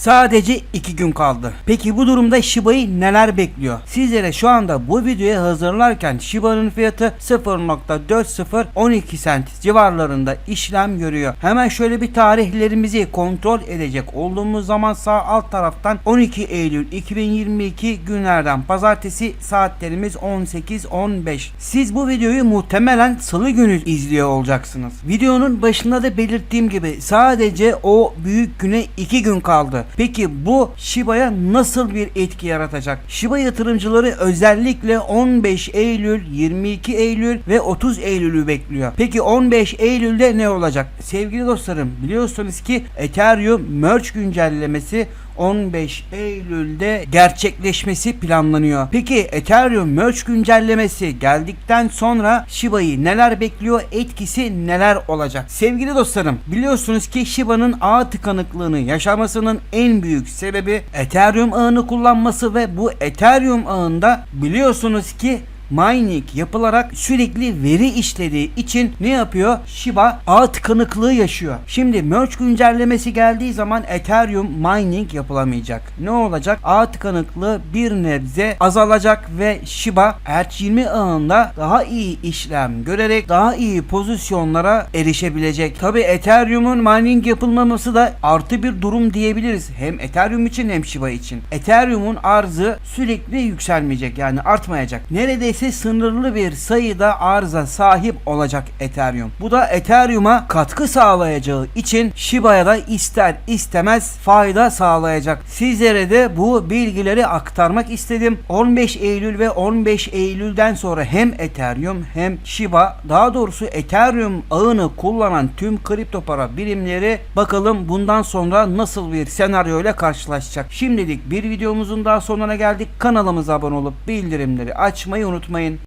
Sadece 2 gün kaldı. Peki bu durumda Shiba'yı neler bekliyor? Sizlere şu anda bu videoyu hazırlarken Shiba'nın fiyatı 0.4012 sent civarlarında işlem görüyor. Hemen şöyle bir tarihlerimizi kontrol edecek olduğumuz zaman sağ alt taraftan 12 Eylül 2022 günlerden pazartesi saatlerimiz 18.15. Siz bu videoyu muhtemelen salı günü izliyor olacaksınız. Videonun başında da belirttiğim gibi sadece o büyük güne 2 gün kaldı. Peki bu Shiba'ya nasıl bir etki yaratacak? Shiba yatırımcıları özellikle 15 Eylül, 22 Eylül ve 30 Eylül'ü bekliyor. Peki 15 Eylül'de ne olacak? Sevgili dostlarım biliyorsunuz ki Ethereum merge güncellemesi 15 Eylül'de gerçekleşmesi planlanıyor. Peki Ethereum merge güncellemesi geldikten sonra Shiba'yı neler bekliyor? Etkisi neler olacak? Sevgili dostlarım biliyorsunuz ki Shiba'nın ağ tıkanıklığını yaşamasının en büyük sebebi Ethereum ağını kullanması ve bu Ethereum ağında biliyorsunuz ki mining yapılarak sürekli veri işlediği için ne yapıyor? Shiba ağ tıkanıklığı yaşıyor. Şimdi merge güncellemesi geldiği zaman Ethereum mining yapılamayacak. Ne olacak? Ağ tıkanıklığı bir nebze azalacak ve Shiba ERC20 ağında daha iyi işlem görerek daha iyi pozisyonlara erişebilecek. Tabi Ethereum'un mining yapılmaması da artı bir durum diyebiliriz. Hem Ethereum için hem Shiba için. Ethereum'un arzı sürekli yükselmeyecek yani artmayacak. Neredeyse sınırlı bir sayıda arıza sahip olacak Ethereum. Bu da Ethereum'a katkı sağlayacağı için Shiba'ya da ister istemez fayda sağlayacak. Sizlere de bu bilgileri aktarmak istedim. 15 Eylül ve 15 Eylül'den sonra hem Ethereum hem Shiba daha doğrusu Ethereum ağını kullanan tüm kripto para birimleri bakalım bundan sonra nasıl bir senaryo ile karşılaşacak. Şimdilik bir videomuzun daha sonuna geldik. Kanalımıza abone olup bildirimleri açmayı unutmayın. ngayon,